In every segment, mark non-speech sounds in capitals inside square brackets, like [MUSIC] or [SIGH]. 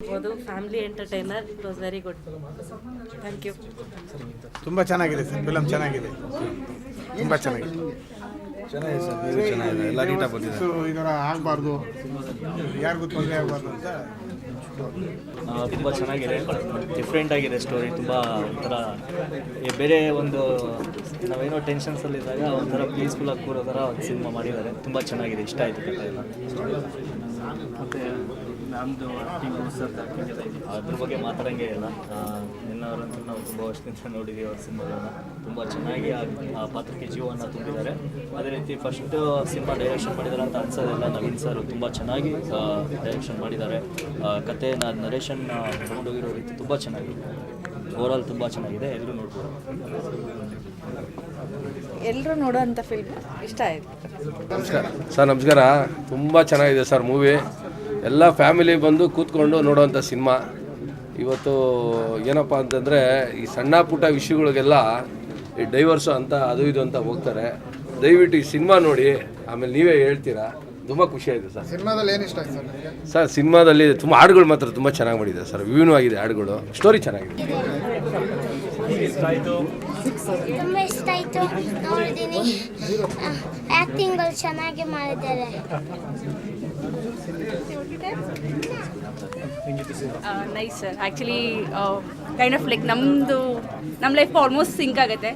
ಅದು family entertainer it was very good thank you ತುಂಬ ಚೆನ್ನಾಗಿದೆ ಸರ್ ಫಿಲಮ್ ಚೆನ್ನಾಗಿದೆ. ತುಂಬ ಚೆನ್ನಾಗಿದೆ. ಚೆನ್ನಾಗಿದೆ ಸರ್ ನೀವು ಚೆನ್ನಾಗಿದೆ ಎಲ್ಲ ನೀಟಾಗಿ ಬಂದಿದೆ. ಸೊ ಥರ ಆಗಬಾರ್ದು. ಯಾರಿಗೂ ತೊಂದರೆ ಆಗಬಾರ್ದು ಅಂತ ತುಂಬ ಚೆನ್ನಾಗಿದೆ ಡಿಫ್ರೆಂಟ್ ಆಗಿದೆ ಸ್ಟೋರಿ ತುಂಬ ಒಂಥರ ಬೇರೆ ಒಂದು ನಾವೇನೋ ಟೆನ್ಷನ್ಸಲ್ಲಿದ್ದಾಗ ಒಂಥರ ಪೀಸ್ಫುಲ್ಲಾಗಿ ಕೂರೋ ಥರ ಒಂದು ಸಿನಿಮಾ ಮಾಡಿದ್ದಾರೆ. ತುಂಬ ಚೆನ್ನಾಗಿದೆ ಇಷ್ಟ ಆಯಿತು ಕಥೆ ಎಲ್ಲ ಮತ್ತು ನಮ್ಮದು ಅದ್ರ ಬಗ್ಗೆ ಮಾತಾಡಂಗೆ ಇಲ್ಲ. ನಿನ್ನವರಂತೂ ನಾವು ತುಂಬ ವರ್ಷದಿಂದ ನೋಡಿದ್ದೀವಿ ಅವ್ರ ಸಿನಿಮಾಗಳನ್ನ. ತುಂಬ ಚೆನ್ನಾಗಿ ಆ ಪಾತ್ರಕ್ಕೆ ಜೀವನ ತುಂಬಿದ್ದಾರೆ. ಅದೇ ರೀತಿ ಫಸ್ಟ್ ಸಿನಿಮಾ ಡೈರೆಕ್ಷನ್ ಮಾಡಿದ್ದಾರೆ ಅಂತ ಅನ್ಸೋದಿಲ್ಲ. ನವೀನ್ ಸರ್ ತುಂಬ ಚೆನ್ನಾಗಿ ಡೈರೆಕ್ಷನ್ ಮಾಡಿದ್ದಾರೆ. ಆ, ಕಥೆನ ನರೇಷನ್ ತಗೊಂಡೋಗಿರೋ ರೀತಿ ತುಂಬ ಚೆನ್ನಾಗಿದೆ. ಓವರಾಲ್ ತುಂಬ ಚೆನ್ನಾಗಿದೆ. ಎಲ್ಲರೂ ನೋಡ್ಬೋದು. ಎಲ್ಲರೂ ನೋಡೋ ಅಂತ ಫಿಲ್ಮ್ ಇಷ್ಟ ಆಯ್ತು. ನಮಸ್ಕಾರ. ಸರ್ ನಮಸ್ಕಾರ. ತುಂಬ ಚೆನ್ನಾಗಿದೆ ಸರ್ ಮೂವಿ ಎಲ್ಲ ಫ್ಯಾಮಿಲಿ ಬಂದು ಕೂತ್ಕೊಂಡು ನೋಡೋವಂಥ ಸಿನಿಮಾ. ಇವತ್ತು ಏನಪ್ಪ ಅಂತಂದರೆ ಈ ಸಣ್ಣ ಪುಟ್ಟ ವಿಷಯಗಳಿಗೆಲ್ಲ ಈ ಡೈವರ್ಸು ಅಂತ ಅದು ಇದು ಅಂತ ಹೋಗ್ತಾರೆ. ದಯವಿಟ್ಟು ಈ ಸಿನಿಮಾ ನೋಡಿ ಆಮೇಲೆ ನೀವೇ ಹೇಳ್ತೀರಾ? ತುಂಬ ಖುಷಿ ಆಯಿತು ಸರ್. ಸಿನಿಮಾದಲ್ಲಿ ಏನು ಇಷ್ಟ ಆಯ್ತು ಸರ್ ಸಿನಿಮಾದಲ್ಲಿ ತುಂಬ ಹಾಡುಗಳು ಮಾತ್ರ ತುಂಬ ಚೆನ್ನಾಗಿ ಮಾಡಿದೆ ಸರ್. ವಿಭಿನ್ನವಾಗಿದೆ ಹಾಡುಗಳು. ಸ್ಟೋರಿ ಚೆನ್ನಾಗಿದೆ. ತುಂಬ ಇಷ್ಟ ಆಯಿತು. ನೋಡಿದ್ದೀನಿ ಆ್ಯಕ್ಟಿಂಗ್ಗಳು ಚೆನ್ನಾಗಿ ಮಾಡಿದ್ದಾರೆ. Nice sir actually kind of like ನಮ್ಮದು ನಮ್ಮ ಲೈಫ್ ಆಲ್ಮೋಸ್ಟ್ ಸಿಂಕ್ ಆಗುತ್ತೆ.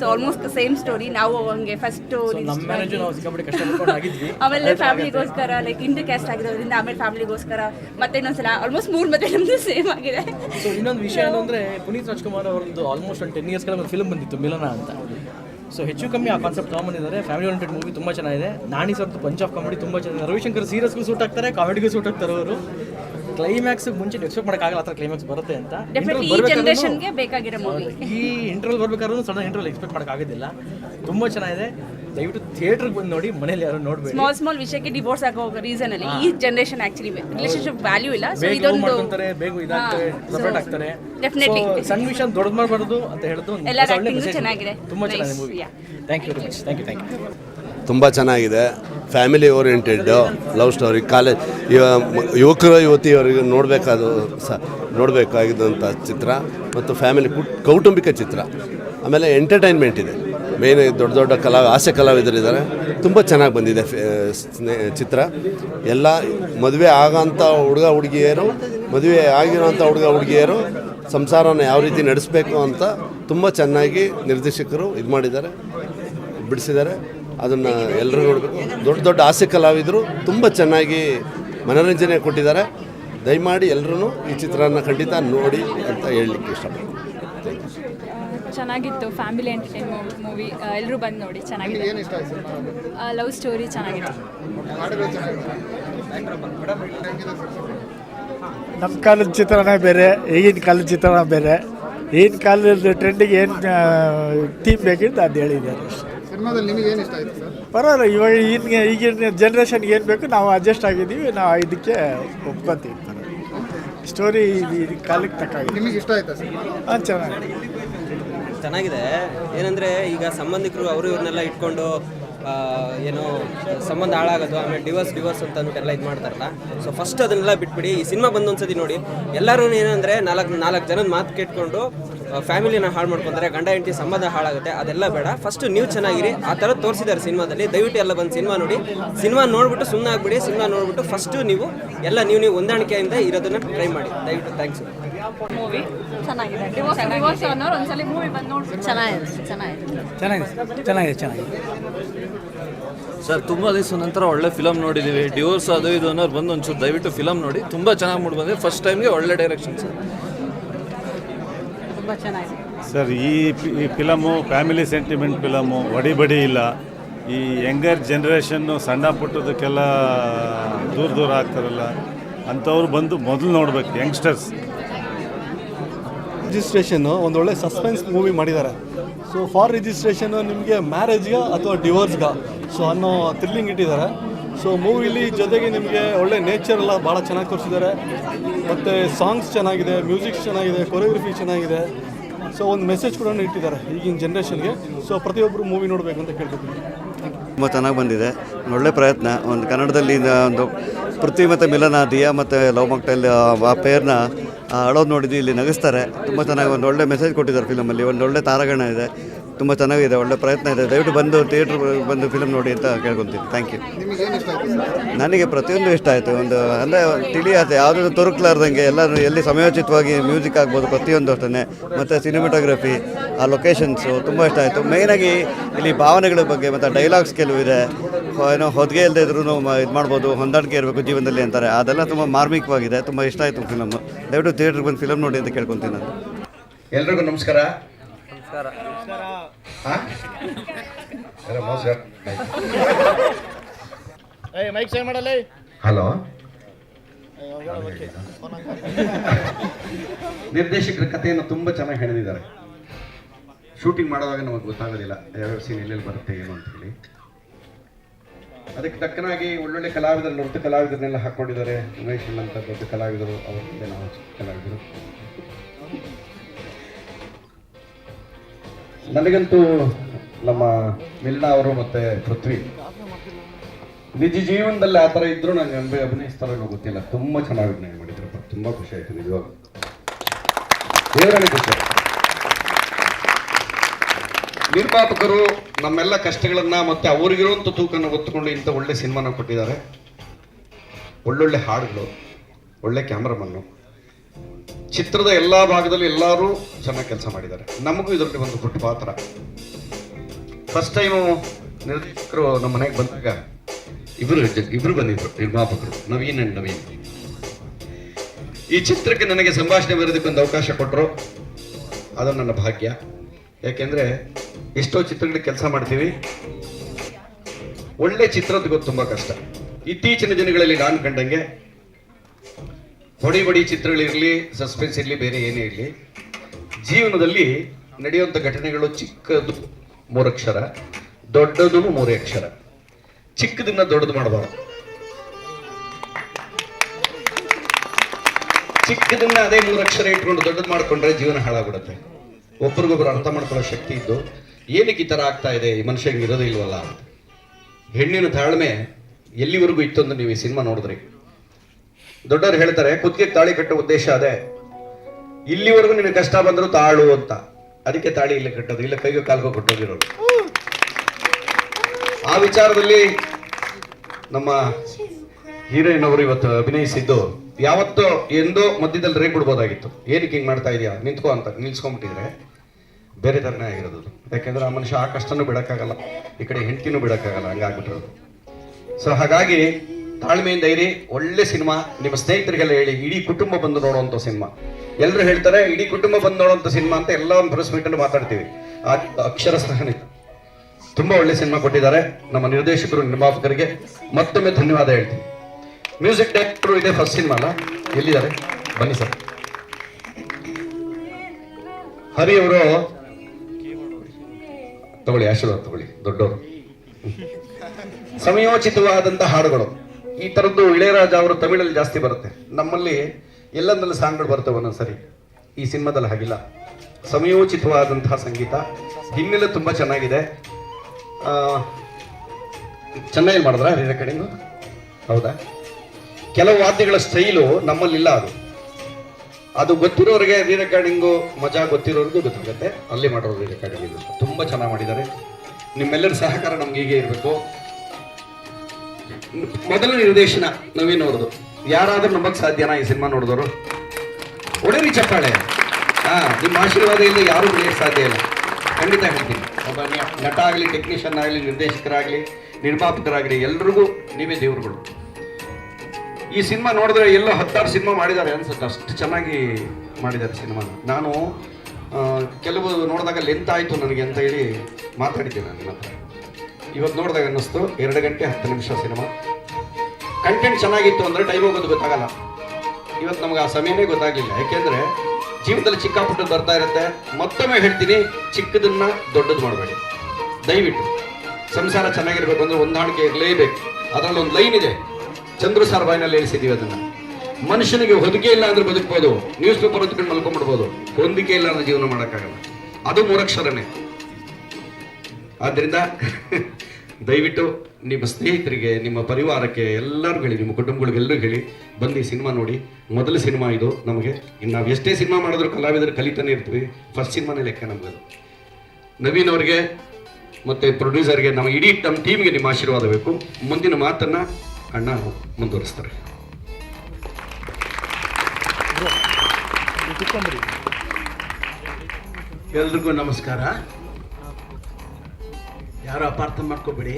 ಸೊ ಆಲ್ಮೋಸ್ಟ್ ಸೇಮ್ ಸ್ಟೋರಿ ನಾವು ಹಂಗೆ ಫಸ್ಟ್ [LAUGHS] ಆಮೇಲೆ ಫ್ಯಾಮಿಲಿಗೋಸ್ಕರ ಲೈಕ್ ಇಂಟು ಕ್ಯಾಸ್ಟ್ ಆಗಿರೋದ್ರಿಂದ ಆಮೇಲೆ ಫ್ಯಾಮಿಲಿಗೋಸ್ಕರ ಮತ್ತೆ ಇನ್ನೊಂದ್ಸಲ ಆಲ್ಮೋಸ್ಟ್ ಮೂರು ಮತ್ತೆ ನಮ್ದು ಸೇಮ್ ಆಗಿದೆ. ಸೊ ಇನ್ನೊಂದು ವಿಷಯ ಏನಂದ್ರೆ ಪುನೀತ್ ರಾಜ್ಕುಮಾರ್ ಅವರೊಂದು ಆಲ್ಮೋಸ್ಟ್ ಒಂದು ಟೆನ್ ಇಯರ್ಸ್ ಒಂದು ಫಿಲ್ಮ್ ಬಂದಿತ್ತು ಮಿಲನ ಅಂತ. ಸೊ ಹೆಚ್ಚು ಕಮ್ಮಿ ಆ ಕಾನ್ಸೆಪ್ಟ್ ಇದ್ದಾರೆ. ಫ್ಯಾಮಿಲಿ ಓರಿಯೆಂಟೆಡ್ ಮೂವಿ ತುಂಬ ಚೆನ್ನಾಗಿದೆ. ನಾನಿ ಸರ್ದು ಪಂಚ್ ಆಫ್ ಕಾಮಿಡಿ ತುಂಬ ಚೆನ್ನಾಗಿದೆ. ರವಿಶಂಕರ್ ಸೀರಿಯಸ್ಗೂ ಸೂಟ್ ಆಗ್ತಾರೆ ಕಾಮಿಡಿಗೂ ಸೂಟ್ ಆಗ್ತಾರೆ ಅವರು. ಕ್ಲೈಮ್ಯಾಕ್ಸ್ ಮುಂಚೆ ಎಕ್ಸ್ಪೆಕ್ಟ್ ಮಾಡೋಕ್ಕಾಗಲ್ಲ ಆಗಲ್ಲ ಥರ ಕ್ಲೈಮ್ಯಾಕ್ಸ್ ಬರುತ್ತೆ ಅಂತ. ಡೆಫಿನೆಟ್ಲಿ ಈ ಜನ್ರೇಷನ್ಗೆ ಬೇಕಾಗಿರೋ ಮೂವಿ ಈ ಇಂಟರ್ವಲ್ ಬರ್ಬೇಕಾದ್ರೂ ಸಣ್ಣ ಇಂಟರ್ವಲ್ ಎಕ್ಸ್ಪೆಕ್ಟ್ ಮಾಡೋಕ್ಕಾಗೋದಿಲ್ಲ. ತುಂಬ ಚೆನ್ನಾಗಿದೆ. ದಯವಿಟ್ಟು ಥಿಯೇಟ್ರಿಗೆ ಬಂದು ನೋಡಿ ಮನೇಲಿ ಯಾರು ನೋಡ್ಬೇಕು ಸ್ಮಾಲ್ ಸ್ಮಾಲ್ ವಿಷಯಕ್ಕೆ ಡಿವೋರ್ಸ್ ಆಗೋ ರೀಸನ್ ಅಲ್ಲಿ ಈ ಜನರೇಷನ್ ಆಕ್ಚುಲಿ ರಿಲೇಶನ್ಶಿಪ್ ವ್ಯಾಲ್ಯೂ ಇಲ್ಲ. ಸೊ ಬೇಗ ಇದೊಂದು ಮಾಡ್ಕೊಂತಾರೆ ಬೇಗ ಇದಾಗ್ತಾರೆ ಸಪರೇಟ್ ಆಗ್ತಾರೆ. ಡೆಫಿನೆಟ್ಲಿ ಸನ್ ಸಣ್ಣ ವಿಷಯ ದೊಡ್ಡದು ಮಾಡಬಾರ್ದು ಅಂತ ಹೇಳಿದ್ರು ಒಂದು ಆಕ್ಟಿಂಗ್ ಚೆನ್ನಾಗಿದೆ. ತುಂಬ ಚೆನ್ನಾಗಿದೆ movie. Thank you very much thank you thank you ತುಂಬ ಚೆನ್ನಾಗಿದೆ. Family oriented love story college ಯುವಕರು ಯುವತಿಯವರಿಗೆ ನೋಡಬೇಕಾದ ಸ ನೋಡಬೇಕಾಗಿದ್ದಂಥ ಚಿತ್ರ ಮತ್ತು ಫ್ಯಾಮಿಲಿ ಕುಟ್, ಕೌಟುಂಬಿಕ ಚಿತ್ರ. ಆಮೇಲೆ ಎಂಟರ್ಟೈನ್ಮೆಂಟ್ ಇದೆ. ಮೇನ್ ದೊಡ್ಡ ದೊಡ್ಡ ಕಲಾ ಹಾಸ್ಯ ಕಲಾವಿದರಿದ್ದಾರೆ. ತುಂಬ ಚೆನ್ನಾಗಿ ಬಂದಿದೆ ಚಿತ್ರ. ಎಲ್ಲ ಮದುವೆ ಆಗೋಂಥ ಹುಡುಗ, ಹುಡುಗಿಯರು, ಮದುವೆ ಆಗಿರೋಂಥ ಹುಡುಗ, ಹುಡುಗಿಯರು ಸಂಸಾರನ ಯಾವ ರೀತಿ ನಡೆಸಬೇಕು ಅಂತ ತುಂಬ ಚೆನ್ನಾಗಿ ನಿರ್ದೇಶಕರು ಇದು ಮಾಡಿದ್ದಾರೆ, ಬಿಡಿಸಿದ್ದಾರೆ. ಅದನ್ನು ಎಲ್ಲರೂ ನೋಡಬೇಕು. ದೊಡ್ಡ ದೊಡ್ಡ ಹಾಸ್ಯ ಕಲಾವಿದರು ತುಂಬ ಚೆನ್ನಾಗಿ ಮನೋರಂಜನೆ ಕೊಟ್ಟಿದ್ದಾರೆ. ದಯಮಾಡಿ ಎಲ್ಲರೂ ಈ ಚಿತ್ರನ ಖಂಡಿತ ನೋಡಿ ಅಂತ ಹೇಳಲಿಕ್ಕೆ ಇಷ್ಟಪಡ್ತೀನಿ. ಚೆನ್ನಾಗಿತ್ತು. ಫ್ಯಾಮಿಲಿ ಎಂಟರ್ಟೈನ್ ಮೂವಿ ಎಲ್ಲರೂ ಬಂದು ನೋಡಿ. ಚೆನ್ನಾಗಿದೆ. ಏನು ಇಷ್ಟ ಆಯ್ತು ಸಿನಿಮಾ ಲವ್ ಸ್ಟೋರಿ ಚೆನ್ನಾಗಿದೆ. ನಮ್ಮ ಕಾಲದ ಚಿತ್ರಣ ಬೇರೆ ಈಗಿನ ಕಾಲದ ಚಿತ್ರಣ ಬೇರೆ. ಈಗಿನ ಕಾಲದ ಟ್ರೆಂಡಿಗೆ ಏನು ಟೀಮ್ ಬೇಕಿತ್ತು ಅದು ಹೇಳಿದ್ದಾರೆ ಸಿನಿಮಾದಲ್ಲಿ ನಿಮಗೆ ಏನು ಇಷ್ಟ ಆಯ್ತು ಸರ್? ಪರವಾಗಿಲ್ಲ ಇವಾಗ ಈಗಿನ ಈಗಿನ ಜನ್ರೇಷನ್ಗೆ ಏನು ಬೇಕು ನಾವು ಅಡ್ಜಸ್ಟ್ ಆಗಿದ್ದೀವಿ ನಾವು ಇದಕ್ಕೆ ಒಪ್ಕೊತೀವಿ ಸ್ಟೋರಿ ಕಾಲಕ್ಕೆ ತಕ್ಕಾಗಿ ನಿಮಗೆ ಇಷ್ಟ ಆಯ್ತಾ ಹಾಂ ಚೆನ್ನಾಗಿದೆ. ಚೆನ್ನಾಗಿದೆ. ಏನಂದರೆ ಈಗ ಸಂಬಂಧಿಕರು ಅವರು ಇವ್ರನ್ನೆಲ್ಲ ಇಟ್ಕೊಂಡು ಏನೋ ಸಂಬಂಧ ಹಾಳಾಗೋದು ಆಮೇಲೆ ಡಿವೋರ್ಸ್ ಡಿವೋರ್ಸ್ ಅಂತ ಅಂದ್ಬಿಟ್ಟೆಲ್ಲ ಇದು ಮಾಡ್ತಾರಲ್ಲ. ಸೊ ಫಸ್ಟ್ ಅದನ್ನೆಲ್ಲ ಬಿಟ್ಬಿಡಿ. ಈ ಸಿನಿಮಾ ಬಂದು ಒಂದ್ಸತಿ ನೋಡಿ. ಎಲ್ಲರೂ ಏನಂದರೆ ನಾಲ್ಕು ನಾಲ್ಕು ಜನದ ಮಾತು ಕೇಟ್ಕೊಂಡು ಫ್ಯಾಮಿಲಿನ ಹಾಳು ಮಾಡ್ಕೊತಾರೆ ಗಂಡ ಹೆಂಡತಿ ಸಂಬಂಧ ಹಾಳಾಗುತ್ತೆ ಅದೆಲ್ಲ ಬೇಡ. ಫಸ್ಟ್ ನೀವು ಚೆನ್ನಾಗಿರಿ. ಆ ಥರ ತೋರಿಸಿದ್ದಾರೆ ಸಿನಿಮಾದಲ್ಲಿ. ದಯವಿಟ್ಟು ಎಲ್ಲ ಬಂದು ಸಿನಿಮಾ ನೋಡಿ. ಸಿನಿಮಾ ನೋಡ್ಬಿಟ್ಟು ಸುಮ್ಮನೆ ಆಗ್ಬಿಡಿ. ಸಿನಿಮಾ ನೋಡ್ಬಿಟ್ಟು ಫಸ್ಟು ನೀವು ಎಲ್ಲ ನೀವು ನೀವು ಹೊಂದಾಣಿಕೆಯಿಂದ ಇರೋದನ್ನ ಟ್ರೈ ಮಾಡಿ. ದಯವಿಟ್ಟು ಥ್ಯಾಂಕ್ಸ್ ಮೂವಿ ಚೆನ್ನಾಗಿದೆ. ಡಿವೋರ್ಸ್ ಡಿವೋರ್ಸ್ ಅನ್ನೋರು ಒಂದ್ಸಲ ಮೂವಿ ಬಂದು ನೋಡಿ ಚೆನ್ನಾಗಿದೆ ಚೆನ್ನಾಗಿದೆ. ಚೆನ್ನಾಗಿದೆ ಚೆನ್ನಾಗಿದೆ ಚೆನ್ನಾಗಿದೆ. ಸರ್ ತುಂಬ ದಿವಸ ನಂತರ ಒಳ್ಳೆ ಫಿಲಮ್ ನೋಡಿದೀವಿ. ಡಿವೋರ್ಸ್ ಅದು ಇದು ಅನ್ನೋರು ಬಂದು ಒಂಚೂರು ದಯವಿಟ್ಟು ಫಿಲಮ್ ನೋಡಿ. ತುಂಬ ಚೆನ್ನಾಗಿ ಮೂಡಿ ಬಂದಿದೆ. ಫಸ್ಟ್ ಟೈಮ್ಗೆ ಒಳ್ಳೆ ಡೈರೆಕ್ಷನ್ ಸರ್. ತುಂಬ ಚೆನ್ನಾಗಿದೆ. ಸರ್ ಈ ಈ ಫಿಲಮು ಫ್ಯಾಮಿಲಿ ಸೆಂಟಿಮೆಂಟ್ ಫಿಲಮು ಬಡಿ ಇಲ್ಲ. ಈ ಯಂಗರ್ ಜನ್ರೇಷನ್ನು ಸಣ್ಣ ಪುಟ್ಟದಕ್ಕೆಲ್ಲ ದೂರ ದೂರ ಆಗ್ತಾರಲ್ಲ ಅಂಥವ್ರು ಬಂದು ಮೊದಲು ನೋಡ್ಬೇಕು ಯಂಗ್ಸ್ಟರ್ಸ್. ರಿಜಿಸ್ಟ್ರೇಷನ್ನು ಒಂದೊಳ್ಳೆ ಸಸ್ಪೆನ್ಸ್ ಮೂವಿ ಮಾಡಿದ್ದಾರೆ. ಸೊ ಫಾರ್ ರಿಜಿಸ್ಟ್ರೇಷನ್ನು ನಿಮಗೆ ಮ್ಯಾರೇಜ್ಗೆ ಅಥವಾ ಡಿವೋರ್ಸ್ಗೆ ಸೊ ಅನ್ನೋ ಥ್ರಿಲ್ಲಿಂಗ್ ಇಟ್ಟಿದ್ದಾರೆ. ಸೊ ಮೂವಿಲಿ ಜೊತೆಗೆ ನಿಮಗೆ ಒಳ್ಳೆ ನೇಚರ್ ಎಲ್ಲ ಭಾಳ ಚೆನ್ನಾಗಿ ತೋರಿಸಿದ್ದಾರೆ. ಮತ್ತು ಸಾಂಗ್ಸ್ ಚೆನ್ನಾಗಿದೆ ಮ್ಯೂಸಿಕ್ಸ್ ಚೆನ್ನಾಗಿದೆ ಕೊರಿಯೋಗ್ರಫಿ ಚೆನ್ನಾಗಿದೆ. ಸೊ ಒಂದು ಮೆಸೇಜ್ ಕೂಡ ಇಟ್ಟಿದ್ದಾರೆ ಈಗಿನ ಜನ್ರೇಷನ್ಗೆ ಸೊ ಪ್ರತಿಯೊಬ್ಬರು ಮೂವಿ ನೋಡಬೇಕು ಅಂತ ಕೇಳ್ಕೊತೀನಿ. ತುಂಬ ಚೆನ್ನಾಗಿ ಬಂದಿದೆ. ಒಳ್ಳೆ ಪ್ರಯತ್ನ. ಒಂದು ಕನ್ನಡದಲ್ಲಿ ಒಂದು ಪೃಥ್ವಿ ಮತ್ತು ಮಿಲನ, ದಿಯಾ ಮತ್ತು ಲವ್ ಮಕ್ಟಲ್ ಆ ಪೇರ್ನ ಅಳೋದು ನೋಡಿದ್ವಿ, ಇಲ್ಲಿ ನಗಿಸ್ತಾರೆ. ತುಂಬ ಚೆನ್ನಾಗಿ ಒಂದು ಒಳ್ಳೆ ಮೆಸೇಜ್ ಕೊಟ್ಟಿದ್ದಾರೆ ಫಿಲಮಲ್ಲಿ ಒಂದು ಒಳ್ಳೆ ತಾರಗಣ ಇದೆ. ತುಂಬ ಚೆನ್ನಾಗಿದೆ, ಒಳ್ಳೆ ಪ್ರಯತ್ನ ಇದೆ. ದಯವಿಟ್ಟು ಬಂದು ಥಿಯೇಟ್ರ್ ಬಂದು ಫಿಲಮ್ ನೋಡಿ ಅಂತ ಕೇಳ್ಕೊತೀನಿ. ಥ್ಯಾಂಕ್ ಯು ನನಗೆ ಪ್ರತಿಯೊಂದು ಇಷ್ಟ ಆಯಿತು. ಒಂದು, ಅಂದರೆ ತಿಳಿಯಾತೆ ಯಾವುದೂ ತುರುಕ್ಲಾರ್ದಂಗೆ ಎಲ್ಲರೂ ಎಲ್ಲಿ ಸಮಯೋಚಿತವಾಗಿ ಮ್ಯೂಸಿಕ್ ಆಗ್ಬೋದು ಪ್ರತಿಯೊಂದು ಅಷ್ಟೇ ಮತ್ತು ಸಿನಿಮಾಟೋಗ್ರಫಿ ಆ ಲೊಕೇಶನ್ಸು ತುಂಬ ಇಷ್ಟ ಆಯಿತು. ಮೇಯ್ನಾಗಿ ಇಲ್ಲಿ ಭಾವನೆಗಳ ಬಗ್ಗೆ ಮತ್ತು ಡೈಲಾಗ್ಸ್ ಕೆಲವಿದೆ ಏನೋ ಹೊದಿಗೆ ಇಲ್ಲದೆ ಇದ್ರೂ ಇದು ಮಾಡ್ಬೋದು, ಹೊಂದಾಣಿಕೆ ಇರಬೇಕು ಜೀವನದಲ್ಲಿ ಅಂತಾರೆ. ಅದೆಲ್ಲ ತುಂಬ ಮಾರ್ಮಿಕವಾಗಿದೆ. ತುಂಬ ಇಷ್ಟ ಆಯಿತು ಫಿಲಮ್ ದಯವಿಟ್ಟು ಥಿಯೇಟ್ರಿಗೆ ಬಂದು ಫಿಲಮ್ ನೋಡಿ ಅಂತ ಕೇಳ್ಕೊತೀನಿ ನಾನು. ಎಲ್ರಿಗೂ ನಮಸ್ಕಾರ. ಮೈಕ್ ಸೈ ಮಾಡಲ್ಲ ಹಲೋ? ನಿರ್ದೇಶಕರ ಕಥೆಯನ್ನು ತುಂಬಾ ಚೆನ್ನಾಗಿ ಹೇಳಿದ್ದಾರೆ ಶೂಟಿಂಗ್ ಮಾಡುವಾಗ ನಮಗೆ ಗೊತ್ತಾಗೋದಿಲ್ಲ ಯಾವ್ಯಾವ ಸೀನ್ ಎಲ್ಲೆಲ್ಲಿ ಬರುತ್ತೆ ಏನು ಅಂತ ಹೇಳಿ. ಅದಕ್ಕೆ ತಕ್ಕನಾಗಿ ಒಳ್ಳೊಳ್ಳೆ ಕಲಾವಿದರು ನೃತ್ಯ ಕಲಾವಿದರನ್ನೆಲ್ಲ ಹಾಕೊಂಡಿದ್ದಾರೆ. ಉಮೇಶ್ ಅಂತ ದೊಡ್ಡ ಕಲಾವಿದರು ಅವರಿಂದ ನಾವು ಕಲಾವಿದರು. ನನಗಂತೂ ನಮ್ಮ ಮಿಲ್ನಾ ಅವರು ಮತ್ತೆ ಪೃಥ್ವಿ, ನಿಜ ಜೀವನದಲ್ಲಿ ಆ ಥರ ಇದ್ರು ನಂಗೆ ಅನ್ಬೆ ಅಭಿನಯಿಸ್ತಾರೋ ಗೊತ್ತಿಲ್ಲ. ತುಂಬ ಚೆನ್ನಾಗಿ ಅಭಿನಯ ಮಾಡಿದ್ರು. ತುಂಬ ಖುಷಿ ಆಯ್ತು ನಿಜವಾಗ ದೇವರೇ ಖುಷಿ. ನಿರ್ಮಾಪಕರು ನಮ್ಮೆಲ್ಲ ಕಷ್ಟಗಳನ್ನ ಮತ್ತೆ ಅವ್ರಿಗಿರುವಂಥ ತೂಕನ ಹೊತ್ತುಕೊಂಡು ಇಂಥ ಒಳ್ಳೆ ಸಿನಿಮಾನ ಕೊಟ್ಟಿದ್ದಾರೆ. ಒಳ್ಳೊಳ್ಳೆ ಹಾಡುಗಳು, ಒಳ್ಳೆ ಕ್ಯಾಮ್ರಾಮನ್ನು. ಚಿತ್ರದ ಎಲ್ಲ ಭಾಗದಲ್ಲಿ ಎಲ್ಲರೂ ಚೆನ್ನಾಗಿ ಕೆಲಸ ಮಾಡಿದ್ದಾರೆ. ನಮಗೂ ಇದರಲ್ಲಿ ಒಂದು ಪುಟ್ಟ ಪಾತ್ರ. ಫಸ್ಟ್ ಟೈಮು ನಿರ್ದೇಶಕರು ನಮ್ಮ ಮನೆಗೆ ಬಂದಾಗ ಇಬ್ಬರು ಇಬ್ಬರು ಬಂದಿದ್ರು, ನಿರ್ಮಾಪಕರು, ನವೀನ್ ಅಂಡ್ ನವೀನ್. ಈ ಚಿತ್ರಕ್ಕೆ ನನಗೆ ಸಂಭಾಷಣೆ ಬರೋದಕ್ಕೆ ಒಂದು ಅವಕಾಶ ಕೊಟ್ಟರು ಅದು ನನ್ನ ಭಾಗ್ಯ. ಯಾಕೆಂದ್ರೆ ಎಷ್ಟೋ ಚಿತ್ರಗಳಿಗೆ ಕೆಲಸ ಮಾಡ್ತೀವಿ. ಒಳ್ಳೆ ಚಿತ್ರದ ಗೊತ್ತು, ತುಂಬಾ ಕಷ್ಟ. ಇತ್ತೀಚಿನ ದಿನಗಳಲ್ಲಿ ನಾನು ಕಂಡಂಗೆ ಹೊಡಿ ಬಡಿ ಚಿತ್ರಗಳಿರಲಿ ಸಸ್ಪೆನ್ಸ್ ಇರಲಿ, ಬೇರೆ ಏನೇ ಇರಲಿ, ಜೀವನದಲ್ಲಿ ನಡೆಯುವಂಥ ಘಟನೆಗಳು ಚಿಕ್ಕದು ಮೂರಕ್ಷರ ದೊಡ್ಡದು ಮೂರೇ ಅಕ್ಷರ. ಚಿಕ್ಕದನ್ನ ದೊಡ್ಡದು ಮಾಡಬಾರ್ದು. ಚಿಕ್ಕದನ್ನ ಅದೇ ಮೂರಕ್ಷರ ಇಟ್ಕೊಂಡು ದೊಡ್ಡದು ಮಾಡ್ಕೊಂಡ್ರೆ ಜೀವನ ಹಾಳಾಗ್ಬಿಡುತ್ತೆ. ಒಬ್ರಿಗೊಬ್ರು ಅರ್ಥ ಮಾಡ್ಕೊಳ್ಳೋ ಶಕ್ತಿ ಇದ್ದು, ಏನಕ್ಕೆ ಈ ಥರ ಆಗ್ತಾ ಇದೆ, ಈ ಮನುಷ್ಯಂಗೆ ಇರೋದೇ ಇಲ್ವಲ್ಲ ಹೆಣ್ಣಿನ ತಾಳ್ಮೆ ಎಲ್ಲಿವರೆಗೂ ಇತ್ತು ಅಂತ ನೀವು ಈ ಸಿನಿಮಾ ನೋಡಿದ್ರಿ? ದೊಡ್ಡವರು ಹೇಳ್ತಾರೆ, ಕುತ್ತಿಗೆ ತಾಳಿ ಕಟ್ಟೋ ಉದ್ದೇಶ ಅದೇ. ಇಲ್ಲಿವರೆಗೂ ನಿನಗೆ ಕಷ್ಟ ಬಂದರೂ ತಾಳು ಅಂತ. ಅದಕ್ಕೆ ತಾಳಿ ಇಲ್ಲಿ ಕಟ್ಟೋದು, ಇಲ್ಲ ಕೈಗೂ ಕಾಲ್ಗೋ ಕೊಟ್ಟೋಗಿರೋರು. ಆ ವಿಚಾರದಲ್ಲಿ ನಮ್ಮ ಹೀರೋಯಿನ್ ಅವರು ಇವತ್ತು ಅಭಿನಯಿಸಿದ್ದು, ಯಾವತ್ತೋ ಎಂದೋ ಮಧ್ಯದಲ್ಲಿ ರೇಗ್ ಬಿಡ್ಬೋದಾಗಿತ್ತು. ಏನಕ್ಕೆ ಹಿಂಗೆ ಮಾಡ್ತಾ ಇದೆಯಾ? ನಿಂತ್ಕೋ ಅಂತ, ನಿಲ್ಸ್ಕೊಂಡ್ಬಿಟ್ಟಿದ್ರೆ ಬೇರೆ ಥರನೇ ಆಗಿರೋದು. ಯಾಕೆಂದ್ರೆ ಆ ಮನುಷ್ಯ ಆ ಕಷ್ಟನೂ ಬಿಡೋಕ್ಕಾಗಲ್ಲ, ಈ ಕಡೆ ಹೆಂಡತಿನೂ ಬಿಡೋಕ್ಕಾಗಲ್ಲ, ಹಂಗಾಗ್ಬಿಟ್ಟಿರೋದು. ಸೊ ಹಾಗಾಗಿ ತಾಳ್ಮೆಯಿಂದ ಇರಿ, ಒಳ್ಳೆ ಸಿನಿಮಾ. ನಿಮ್ಮ ಸ್ನೇಹಿತರಿಗೆಲ್ಲ ಹೇಳಿ, ಇಡೀ ಕುಟುಂಬ ಬಂದು ನೋಡುವಂಥ ಸಿನಿಮಾ. ಎಲ್ಲರೂ ಹೇಳ್ತಾರೆ, ಇಡೀ ಕುಟುಂಬ ಬಂದು ನೋಡುವಂಥ ಸಿನಿಮಾ ಅಂತ ಎಲ್ಲ ಒಂದು ಪ್ರೆಸ್ ಮೀಟಲ್ಲಿ ಮಾತಾಡ್ತೀವಿ. ಆ ಅಕ್ಷರ ಸಹನೆ ತುಂಬಾ ಒಳ್ಳೆ ಸಿನಿಮಾ ಕೊಟ್ಟಿದ್ದಾರೆ. ನಮ್ಮ ನಿರ್ದೇಶಕರು, ನಿರ್ಮಾಪಕರಿಗೆ ಮತ್ತೊಮ್ಮೆ ಧನ್ಯವಾದ ಹೇಳ್ತೀನಿ. ಮ್ಯೂಸಿಕ್ ಡೈರೆಕ್ಟರ್ ಇದೆ ಫಸ್ಟ್ ಸಿನಿಮಾ ಅಲ್ಲ? ಎಲ್ಲಿದ್ದಾರೆ? ಬನ್ನಿ ಸರ್. ಹರಿ ಅವರು, ತಗೊಳ್ಳಿ, ಆಶೀರ್ವಾದ ತಗೊಳ್ಳಿ, ದೊಡ್ಡವರು. ಸಮಯೋಚಿತವಾದಂಥ ಹಾಡುಗಳು. ಈ ಥರದ್ದು ಇಳೆಯರಾಜ ಅವರು ತಮಿಳಲ್ಲಿ ಜಾಸ್ತಿ ಬರುತ್ತೆ. ನಮ್ಮಲ್ಲಿ ಎಲ್ಲಂದಲ್ಲಿ ಸಾಂಗ್ಗಳು ಬರ್ತವೆ ಒಂದೊಂದ್ಸರಿ. ಈ ಸಿನಿಮಾದಲ್ಲಿ ಹಾಗಿಲ್ಲ. ಸಮಯೋಚಿತವಾದಂತಹ ಸಂಗೀತ. ಹಿನ್ನೆಲೆ ತುಂಬ ಚೆನ್ನಾಗಿದೆ. ಚೆನ್ನಾಗಿ ಮಾಡಿದ್ರ ರೆಕಾರ್ಡಿಂಗು ಹೌದಾ? ಕೆಲವು ವಾದ್ಯಗಳ ಸ್ಟೈಲು ನಮ್ಮಲ್ಲಿಲ್ಲ ಅದು. ಅದು ಗೊತ್ತಿರೋರಿಗೆ ರೀ ರೆಕಾರ್ಡಿಂಗು ಮಜಾ ಗೊತ್ತಿರೋರಿಗೂ ಗೊತ್ತಾಗುತ್ತೆ ಅಲ್ಲಿ ಮಾಡೋರು ರೀ ರೆಕಾರ್ಡಿಂಗ್ ತುಂಬ ಚೆನ್ನಾಗಿ ಮಾಡಿದ್ದಾರೆ. ನಿಮ್ಮೆಲ್ಲರ ಸಹಕಾರ ನಮ್ಗೆ ಹೀಗೆ ಇರಬೇಕು. ಮೊದಲ ನಿರ್ದೇಶನ ನವೀನ್ ಅವ್ರದ್ದು ಯಾರಾದ್ರೂ ನಂಬಕ್ ಸಾಧ್ಯನಾ ಈ ಸಿನಿಮಾ ನೋಡಿದವರು? ಒಡೇರಿ ಚಪ್ಪಾಳೆ. ಹಾ, ನಿಮ್ಮ ಆಶೀರ್ವಾದ ಇಲ್ಲ ಯಾರು ಬೆಳೆಯಕ್ಕೆ ಸಾಧ್ಯ ಇಲ್ಲ. ಖಂಡಿತ ಹೇಳ್ತೀನಿ. ಒಬ್ಬ ನಟ ಆಗಲಿ ಟೆಕ್ನಿಷಿಯನ್ ಆಗಲಿ, ನಿರ್ದೇಶಕರಾಗಲಿ, ನಿರ್ಮಾಪಕರಾಗಲಿ, ಎಲ್ರಿಗೂ ನೀವೇ ದೇವರುಗಳು. ಈ ಸಿನಿಮಾ ನೋಡಿದ್ರೆ ಎಲ್ಲೋ ಹತ್ತಾರು ಸಿನಿಮಾ ಮಾಡಿದ್ದಾರೆ ಅನ್ಸುತ್ತೆ. ಅಷ್ಟು ಚೆನ್ನಾಗಿ ಮಾಡಿದ್ದಾರೆ ಸಿನಿಮಾನ ನಾನು ಕೆಲವು ನೋಡಿದಾಗ ಲೆಂತ್ ಆಯಿತು ನನಗೆ ಅಂತ ಹೇಳಿ ಮಾತಾಡಿದ್ದೆ ನಾನು ಹತ್ರ ಇವತ್ತು ನೋಡಿದಾಗ ಅನ್ನಿಸ್ತು, ಎರಡು ಗಂಟೆ ಹತ್ತು ನಿಮಿಷ ಸಿನಿಮಾ. ಕಂಟೆಂಟ್ ಚೆನ್ನಾಗಿತ್ತು ಅಂದರೆ ಟೈಮ್ ಹೋಗೋದು ಗೊತ್ತಾಗಲ್ಲ. ಇವತ್ತು ನಮ್ಗೆ ಆ ಸಮಯನೇ ಗೊತ್ತಾಗಿಲ್ಲ ಯಾಕೆಂದ್ರೆ ಜೀವನದಲ್ಲಿ ಚಿಕ್ಕ ಪುಟ್ಟದ್ದು ಬರ್ತಾ ಇರುತ್ತೆ. ಮತ್ತೊಮ್ಮೆ ಹೇಳ್ತೀನಿ, ಚಿಕ್ಕದನ್ನ ದೊಡ್ಡದು ಮಾಡಬೇಡಿ. ದಯವಿಟ್ಟು. ಸಂಸಾರ ಚೆನ್ನಾಗಿರ್ಬೇಕು ಅಂದ್ರೆ ಹೊಂದಾಣಿಕೆ ಇರಲೇಬೇಕು. ಅದರಲ್ಲಿ ಒಂದು ಲೈನ್ ಇದೆ. ಚಂದ್ರು ಸಾರ್ ಬಾಯಿನಲ್ಲಿ ಹೇಳಿಸಿದ್ದೀವಿ ಅದನ್ನ. ಮನುಷ್ಯನಿಗೆ ಹೊದಿಕೆ ಇಲ್ಲ ಅಂದ್ರೆ ಬದುಕ್ಬೋದು. ನ್ಯೂಸ್ ಪೇಪರ್ ಹೊತ್ಕೊಂಡು ಮಲ್ಕೊಂಡ್ಬಿಡ್ಬೋದು. ಹೊಂದಿಕೆ ಇಲ್ಲ ಅಂದ್ರೆ ಜೀವನ ಮಾಡೋಕ್ಕಾಗಲ್ಲ. ಅದು ಮೂರಕ್ಷರನೇ. ಆದ್ದರಿಂದ ದಯವಿಟ್ಟು ನಿಮ್ಮ ಸ್ನೇಹಿತರಿಗೆ, ನಿಮ್ಮ ಪರಿವಾರಕ್ಕೆ, ಎಲ್ಲರಿಗೂ ಹೇಳಿ, ನಿಮ್ಮ ಕುಟುಂಬಗಳಿಗೆಲ್ಲರೂ ಹೇಳಿ ಬಂದು ಸಿನಿಮಾ ನೋಡಿ. ಮೊದಲ ಸಿನಿಮಾ ಇದು ನಮಗೆ. ಇನ್ನು ನಾವು ಎಷ್ಟೇ ಸಿನಿಮಾ ಮಾಡಿದ್ರು ಕಲಾವಿದರು ಕಲಿತಾನೆ ಇರ್ತೀವಿ. ಫಸ್ಟ್ ಸಿನಿಮಾನೇ ಲೆಕ್ಕ ನಮ್ಗೆ ಅದು ನವೀನ್ ಅವರಿಗೆ ಮತ್ತು ಪ್ರೊಡ್ಯೂಸರ್ಗೆ ನಮ್ಮ ಇಡೀ ನಮ್ಮ ಟೀಮ್ಗೆ ನಿಮ್ಮ ಆಶೀರ್ವಾದ ಬೇಕು. ಮುಂದಿನ ಮಾತನ್ನು ಅಣ್ಣ ಮುಂದುವರಿಸ್ತಾರೆ. ಎಲ್ರಿಗೂ ನಮಸ್ಕಾರ. ಯಾರು ಅಪಾರ್ಥ ಮಾಡ್ಕೋಬೇಡಿ.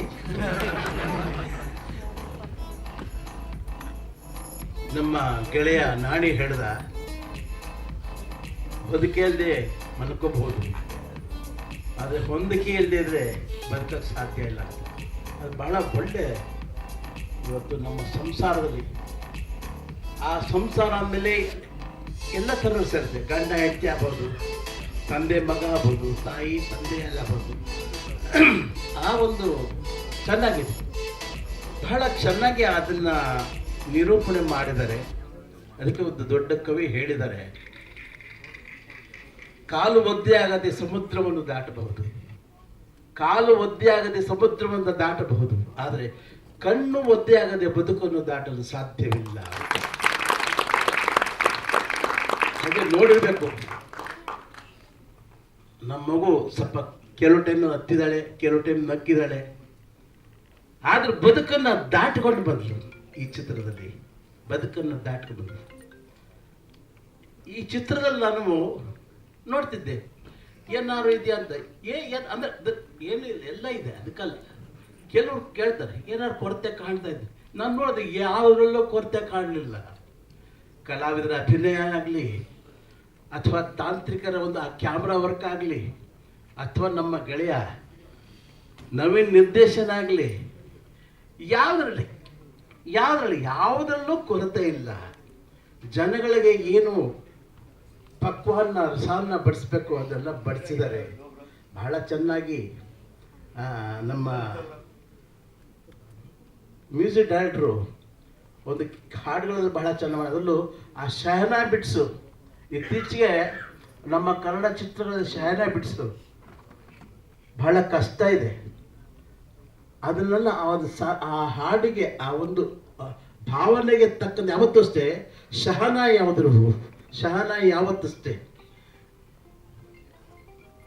ನಮ್ಮ ಗೆಳೆಯ ನಾಣಿ ಹೇಳ್ದ ಹೊದಿಕೆಯಲ್ಲದೆ ಮಲ್ಕೋಬಹುದು. ಆದರೆ ಹೊಂದಿಕೆ ಇಲ್ಲದೆ ಬದುಕಕ್ಕೆ ಸಾಧ್ಯ ಇಲ್ಲ ಅದು ಬಹಳ ಒಳ್ಳೆ ಇವತ್ತು ನಮ್ಮ ಸಂಸಾರದಲ್ಲಿ. ಆ ಸಂಸಾರ ಅಂದಮೇಲೆ ಎಲ್ಲ ಥರ ಸೇರುತ್ತೆ. ಗಂಡ, ಹೆಂಡತಿ ಆಗ್ಬೋದು, ತಂದೆ, ಮಗ ಆಗ್ಬೋದು, ತಾಯಿ, ತಂದೆ ಎಲ್ಲ ಆಗ್ಬೋದು. ಆ ಒಂದು ಚೆನ್ನಾಗಿದೆ. ಬಹಳ ಚೆನ್ನಾಗಿ ಅದನ್ನ ನಿರೂಪಣೆ ಮಾಡಿದರೆ, ಅದಕ್ಕೆ ಒಂದು ದೊಡ್ಡ ಕವಿ ಹೇಳಿದ್ದಾರೆ ಕಾಲು ಒದ್ದೆ ಆಗದೆ ಸಮುದ್ರವನ್ನು ದಾಟಬಹುದು. ಕಾಲು ಒದ್ದೆ ಆಗದೆ ಸಮುದ್ರವನ್ನು ದಾಟಬಹುದು. ಆದರೆ ಕಣ್ಣು ಒದ್ದೆ ಆಗದೆ ಬದುಕನ್ನು ದಾಟಲು ಸಾಧ್ಯವಿಲ್ಲ ಹಾಗೆ ನೋಡಿರಬೇಕು. ನಮ್ಮ ಮಗು ಸ್ವಲ್ಪ ಕೆಲವು ಟೈಮ್ ಹತ್ತಿದಾಳೆ ಕೆಲವು ಟೈಮ್ ನಕ್ಕಿದಾಳೆ ಆದ್ರೆ ಬದುಕನ್ನ ದಾಟಿಕೊಂಡು ಬಂದ್ಲು ಈ ಚಿತ್ರದಲ್ಲಿ. ಬದುಕನ್ನು ದಾಟ್ಕೊಂಡು ಬಂದ್ಲು. ಈ ಚಿತ್ರದಲ್ಲಿ ನಾನು ನೋಡ್ತಿದ್ದೆ, ಏನಾರು ಇದೆಯಾ ಅಂತ. ಏ ಅಂದ್ರೆ ಏನು ಇಲ್ಲ, ಎಲ್ಲ ಇದೆ, ಅದಕ್ಕಲ್ಲ. ಕೆಲವ್ರು ಕೇಳ್ತಾರೆ, ಏನಾರು ಕೊರತೆ ಕಾಣ್ತಾ ಇದೆ. ನಾನು ನೋಡಿದೆ, ಯಾವ್ದ್ರಲ್ಲೂ ಕೊರತೆ ಕಾಣಲಿಲ್ಲ. ಕಲಾವಿದರ ಅಭಿನಯ ಆಗಲಿ, ಅಥವಾ ತಾಂತ್ರಿಕರ ಒಂದು ಆ ಕ್ಯಾಮ್ರಾ ವರ್ಕ್ ಆಗಲಿ ಅಥವಾ ನಮ್ಮ ಗೆಳೆಯ ನವೀನ್ ನಿರ್ದೇಶನ ಆಗಲಿ ಯಾವುದರಲ್ಲಿ? ಯಾವುದರಲ್ಲಿ ಯಾವುದರಲ್ಲೂ ಕೊರತೆ ಇಲ್ಲ. ಜನಗಳಿಗೆ ಏನು ಪಕ್ವನ್ನ ರಸನ್ನ ಬಡಿಸ್ಬೇಕು ಅದೆಲ್ಲ ಬಡಿಸಿದ್ದಾರೆ. ಬಹಳ ಚೆನ್ನಾಗಿ ನಮ್ಮ ಮ್ಯೂಸಿಕ್ ಡೈರೆಕ್ಟ್ರು ಒಂದು ಹಾಡುಗಳಲ್ಲಿ ಬಹಳ ಚೆನ್ನಾಗಿ ಅದರಲ್ಲೂ ಆ ಶಹನಾ ಬಿಡಿಸು ಇತ್ತೀಚೆಗೆ ನಮ್ಮ ಕನ್ನಡ ಚಿತ್ರದ ಶಹನಾ ಬಿಟ್ಸು. ಬಹಳ ಕಷ್ಟ ಇದೆ. ಅದನ್ನೆಲ್ಲ ಆ ಸ, ಆ ಹಾಡಿಗೆ, ಆ ಒಂದು ಭಾವನೆಗೆ ತಕ್ಕಂತೆ ಯಾವತ್ತೂ ಅಷ್ಟೇ ಶಹನ ಯಾವುದ್ರು ಶಹನ ಯಾವತ್ತಷ್ಟೇ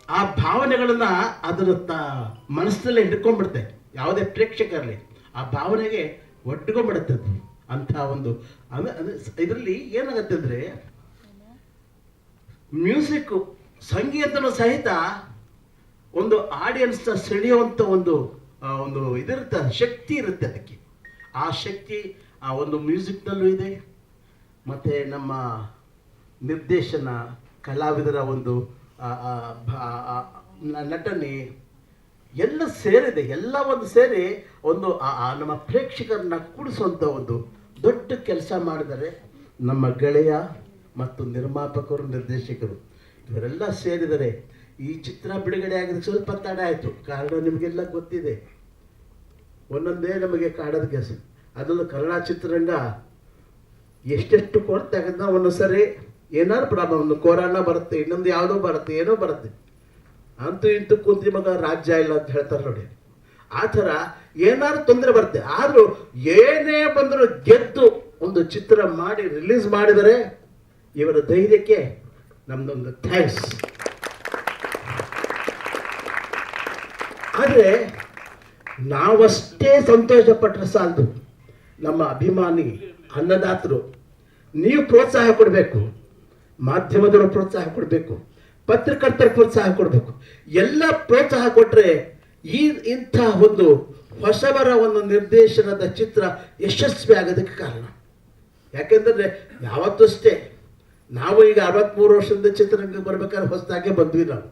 ಆ ಭಾವನೆಗಳನ್ನ ಅದರ ತ ಮನಸ್ಸಲ್ಲಿ ಹಿಡ್ಕೊಂಡ್ಬಿಡುತ್ತೆ. ಯಾವುದೇ ಪ್ರೇಕ್ಷಕರಲ್ಲಿ ಆ ಭಾವನೆಗೆ ಒಡ್ಕೊಂಡ್ಬಿಡುತ್ತೆ ಅದು. ಅಂಥ ಒಂದು ಇದರಲ್ಲಿ ಏನಾಗತ್ತೆ ಅಂದರೆ, ಮ್ಯೂಸಿಕ್, ಸಂಗೀತನ ಸಹಿತ ಒಂದು ಆಡಿಯನ್ಸ್ನ ಸೆಳೆಯುವಂಥ ಒಂದು ಒಂದು ಇದಿರುತ್ತೆ, ಶಕ್ತಿ ಇರುತ್ತೆ ಅದಕ್ಕೆ. ಆ ಶಕ್ತಿ ಆ ಒಂದು ಮ್ಯೂಸಿಕ್ನಲ್ಲೂ ಇದೆ, ಮತ್ತು ನಮ್ಮ ನಿರ್ದೇಶನ, ಕಲಾವಿದರ ಒಂದು ನಟನೆ ಎಲ್ಲ ಸೇರಿದೆ, ಎಲ್ಲ ಒಂದು ಸೇರಿ ಒಂದು ನಮ್ಮ ಪ್ರೇಕ್ಷಕರನ್ನ ಕೂಡಿಸುವಂಥ ಒಂದು ದೊಡ್ಡ ಕೆಲಸ ಮಾಡಿದರೆ ನಮ್ಮ ಗೆಳೆಯ ಮತ್ತು ನಿರ್ಮಾಪಕರು, ನಿರ್ದೇಶಕರು. ಇವರೆಲ್ಲ ಸೇರಿದರೆ ಈ ಚಿತ್ರ ಬಿಡುಗಡೆ ಆಗಿದ ಸ್ವಲ್ಪ ತಡ ಆಯಿತು. ಕಾರಣ ನಿಮಗೆಲ್ಲ ಗೊತ್ತಿದೆ. ಒಂದೊಂದೇ ನಮಗೆ ಕಾಡದ ಕೆಲಸ ಅದನ್ನು ಕನ್ನಡ ಚಿತ್ರರಂಗ ಎಷ್ಟೆಷ್ಟು ಆಗಂತ ಒಂದೊಂದು ಸರಿ ಏನಾದ್ರು ಪ್ರಾಬ್ಲಮ್. ಒಂದು ಕೊರೋನಾ ಬರುತ್ತೆ, ಇನ್ನೊಂದು ಯಾವುದೋ ಬರುತ್ತೆ, ಏನೋ ಬರುತ್ತೆ. ಅಂತೂ ಇಂತೂ ಕುಂತಿ ಮಗ ರಾಜ್ಯ ಇಲ್ಲ ಅಂತ ಹೇಳ್ತಾರೆ ನೋಡಿ. ಆ ಥರ ಏನಾದ್ರು ತೊಂದರೆ ಬರುತ್ತೆ. ಆದರೂ ಏನೇ ಬಂದರೂ ಗೆದ್ದು ಒಂದು ಚಿತ್ರ ಮಾಡಿ, ರಿಲೀಸ್ ಮಾಡಿದರೆ ಇವರ ಧೈರ್ಯಕ್ಕೆ ನಮ್ದೊಂದು ಥ್ಯಾಂಕ್ಸ್. ಆದರೆ ನಾವಷ್ಟೇ ಸಂತೋಷ ಪಟ್ಟರೆ ಸಾಲದು. ನಮ್ಮ ಅಭಿಮಾನಿ ಅನ್ನದಾತರು, ನೀವು ಪ್ರೋತ್ಸಾಹ ಕೊಡಬೇಕು, ಮಾಧ್ಯಮದವರು ಪ್ರೋತ್ಸಾಹ ಕೊಡಬೇಕು, ಪತ್ರಕರ್ತರ ಪ್ರೋತ್ಸಾಹ ಕೊಡಬೇಕು. ಎಲ್ಲ ಪ್ರೋತ್ಸಾಹ ಕೊಟ್ಟರೆ ಈ ಇಂಥ ಒಂದು ಹೊಸಬರ ಒಂದು ನಿರ್ದೇಶನದ ಚಿತ್ರ ಯಶಸ್ವಿ ಆಗೋದಕ್ಕೆ ಕಾರಣ. ಯಾಕೆಂದರೆ ಯಾವತ್ತೂ ಅಷ್ಟೇ, ನಾವು ಈಗ ಅರವತ್ತ್ಮೂರು ವರ್ಷದಿಂದ ಚಿತ್ರರಂಗಕ್ಕೆ ಬರ್ಬೇಕಾದ್ರೆ ಹೊಸದಾಗೆ ಬಂದ್ವಿ ನಾವು.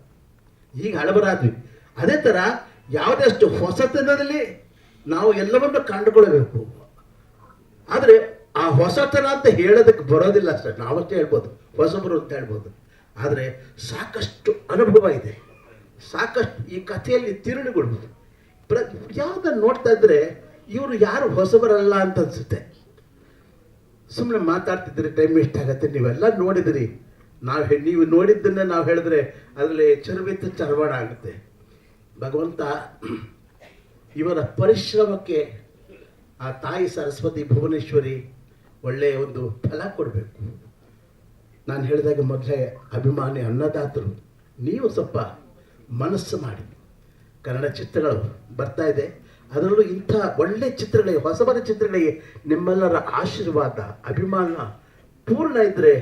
ಈಗ ಹಳಬರಾದ್ವಿ. ಅದೇ ಥರ ಯಾವುದಷ್ಟು ಹೊಸತನದಲ್ಲಿ ನಾವು ಎಲ್ಲವನ್ನು ಕಂಡುಕೊಳ್ಬೇಕು ಆದರೆ ಆ ಹೊಸತನ ಅಂತ ಹೇಳೋದಕ್ಕೆ ಬರೋದಿಲ್ಲ ಅಷ್ಟೇ ನಾವಷ್ಟೇ ಹೇಳ್ಬೋದು, ಹೊಸಬರು ಅಂತ ಹೇಳ್ಬೋದು. ಆದರೆ ಸಾಕಷ್ಟು ಅನುಭವ ಇದೆ. ಸಾಕಷ್ಟು ಈ ಕಥೆಯಲ್ಲಿ ತಿರುಳುಗಳು ಪ್ರ, ಯಾವುದನ್ನು ನೋಡ್ತಾ ಇದ್ರೆ ಇವರು ಯಾರು ಹೊಸಬರಲ್ಲ ಅಂತ ಅನ್ಸುತ್ತೆ. ಸುಮ್ಮನೆ ಮಾತಾಡ್ತಿದ್ರೆ ಟೈಮ್ ವೇಸ್ಟ್ ಆಗುತ್ತೆ. ನೀವೆಲ್ಲ ನೋಡಿದಿರಿ. ನಾವು ನೀವು ನೋಡಿದ್ದನ್ನೇ ನಾವು ಹೇಳಿದ್ರೆ ಅದರಲ್ಲಿ ಚರ್ವಿತ ಚರ್ವಾಣ ಆಗುತ್ತೆ. ಭಗವಂತ ಇವರ ಪರಿಶ್ರಮಕ್ಕೆ ಆ ತಾಯಿ ಸರಸ್ವತಿ ಭುವನೇಶ್ವರಿ ಒಳ್ಳೆಯ ಒಂದು ಫಲ ಕೊಡಬೇಕು. ನಾನು ಹೇಳಿದಾಗ ಮೊದಲೇ ಅಭಿಮಾನಿ ಅನ್ನದಾತರು, ನೀವು ಸ್ವಲ್ಪ ಮನಸ್ಸು ಮಾಡಿ. ಕನ್ನಡ ಚಿತ್ರಗಳು ಬರ್ತಾ ಇದೆ. ಅದರಲ್ಲೂ ಇಂಥ ಒಳ್ಳೆ ಚಿತ್ರಗಳಿಗೆ ಹೊಸಬರ ಚಿತ್ರಗಳಿಗೆ ನಿಮ್ಮೆಲ್ಲರ ಆಶೀರ್ವಾದ, ಅಭಿಮಾನ ಪೂರ್ಣ ಇದ್ದರೆ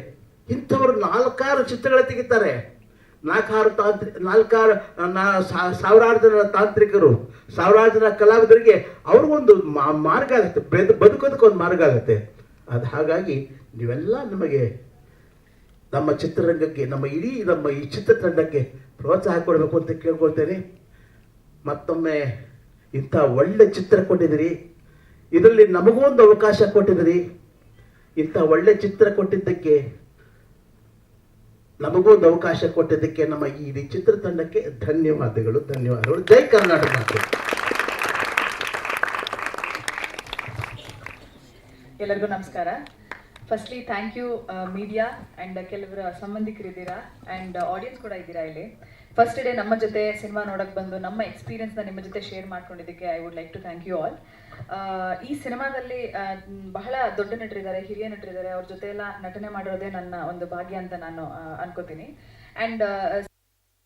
ಇಂಥವರು ನಾಲ್ಕಾರು ಚಿತ್ರಗಳು ತೆಗಿತಾರೆ. ನಾಲ್ಕಾರು ತಾಂತ್ರಿ ನಾಲ್ಕಾರು ಸಾವಿರಾರು ಜನ ತಾಂತ್ರಿಕರು, ಸಾವಿರಾರು ಜನ ಕಲಾವಿದರಿಗೆ ಅವ್ರಿಗೊಂದು ಮಾರ್ಗ ಆಗುತ್ತೆ, ಬೆದ್, ಬದುಕೋದಕ್ಕೆ ಒಂದು ಮಾರ್ಗ ಆಗುತ್ತೆ. ಅದು ಹಾಗಾಗಿ ನೀವೆಲ್ಲ ನಮಗೆ ನಮ್ಮ ಚಿತ್ರರಂಗಕ್ಕೆ, ನಮ್ಮ ಇಡೀ ನಮ್ಮ ಈ ಚಿತ್ರತಂಡಕ್ಕೆ ಪ್ರೋತ್ಸಾಹ ಕೊಡಬೇಕು ಅಂತ ಕೇಳ್ಕೊಳ್ತೇನೆ. ಮತ್ತೊಮ್ಮೆ ಇಂಥ ಒಳ್ಳೆ ಚಿತ್ರ ಕೊಟ್ಟಿದ್ದೀರಿ. ಇದರಲ್ಲಿ ನಮಗೂ ಒಂದು ಅವಕಾಶ ಕೊಟ್ಟಿದ್ದೀರಿ. ಇಂಥ ಒಳ್ಳೆ ಚಿತ್ರ ಕೊಟ್ಟಿದ್ದಕ್ಕೆ ನಮಗೂ ಒಂದು ಅವಕಾಶ ಕೊಟ್ಟಿದ್ದಕ್ಕೆ ನಮ್ಮ ಈ ಇಡೀ ಚಿತ್ರತಂಡಕ್ಕೆ ಧನ್ಯವಾದಗಳು ಧನ್ಯವಾದಗಳು. ಜೈ ಕರ್ನಾಟಕ. ಎಲ್ಲರಿಗೂ ನಮಸ್ಕಾರ. Firstly thank you media and ಕೆಲವರ ಸಂಬಂಧಿಕರಿದ್ದೀರಾ ಆ್ಯಂಡ್ ಆಡಿಯನ್ಸ್ ಕೂಡ ಇದ್ದೀರಾ ಇಲ್ಲಿ? ಫಸ್ಟ್ ಡೇ ನಮ್ಮ ಜೊತೆ ಸಿನಿಮಾ ನೋಡಕ್ಕೆ ಬಂದು, ನಮ್ಮ ಎಕ್ಸ್ಪೀರಿಯನ್ಸ್ನ ನಿಮ್ಮ ಜೊತೆ share ಮಾಡ್ಕೊಂಡಿದ್ದಕ್ಕೆ I would like to thank you all ಈ ಸಿನಿಮಾದಲ್ಲಿ ಬಹಳ ದೊಡ್ಡ ನಟರಿದ್ದಾರೆ, ಹಿರಿಯ ನಟರಿದ್ದಾರೆ. ಅವ್ರ ಜೊತೆ ಎಲ್ಲ ನಟನೆ ಮಾಡಿರೋದೇ ನನ್ನ ಒಂದು ಭಾಗ್ಯ ಅಂತ ನಾನು ಅನ್ಕೋತೀನಿ. ಆ್ಯಂಡ್